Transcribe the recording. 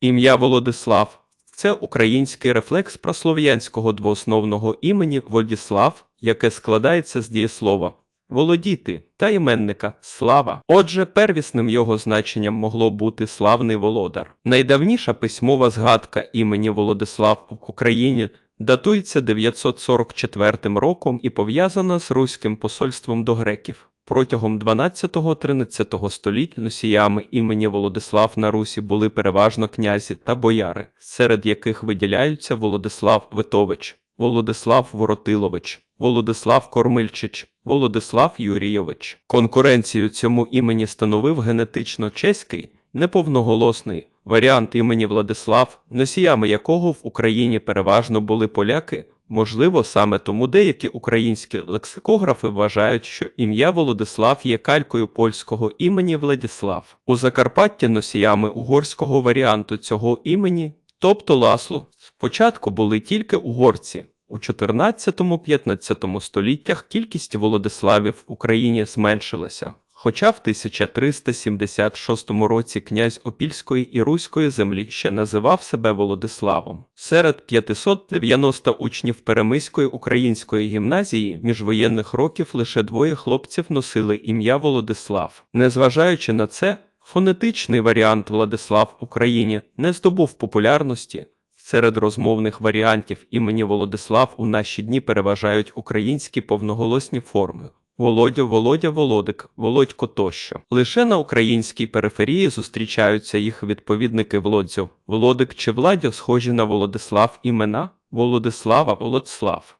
Ім'я Володислав це український рефлекс прослов'янського двоосновного імені Владіслав, яке складається з дієслова володіти та іменника слава. Отже, первісним його значенням могло бути славний володар. Найдавніша письмова згадка імені Володислав в Україні датується 944 роком і пов'язана з руським посольством до греків. Протягом 12-13 століть носіями імені Володислав на Русі були переважно князі та бояри, серед яких виділяються Володислав Витович, Володислав Воротилович, Володислав Кормильчич, Володислав Юрійович. Конкуренцію цьому імені становив генетично чеський, неповноголосний варіант імені Владислав, носіями якого в Україні переважно були поляки. Можливо, саме тому деякі українські лексикографи вважають, що ім'я Володислав є калькою польського імені Владіслав. У Закарпатті носіями угорського варіанту цього імені, тобто Ласлу, спочатку були тільки угорці. У 14-15 століттях кількість Володиславів в Україні зменшилася. Хоча в 1376 році князь Опільської і Руської землі ще називав себе Володиславом. Серед 590 учнів Перемиської української гімназії міжвоєнних років лише двоє хлопців носили ім'я Володислав. Незважаючи на це, фонетичний варіант Владислав в Україні не здобув популярності. Серед розмовних варіантів імені Володислав у наші дні переважають українські повноголосні форми. Володя, Володя, Володик, Володько тощо. Лише на українській периферії зустрічаються їх відповідники Володзю, Володик чи Владьо схожі на Володислав імена Володислава, Володслав.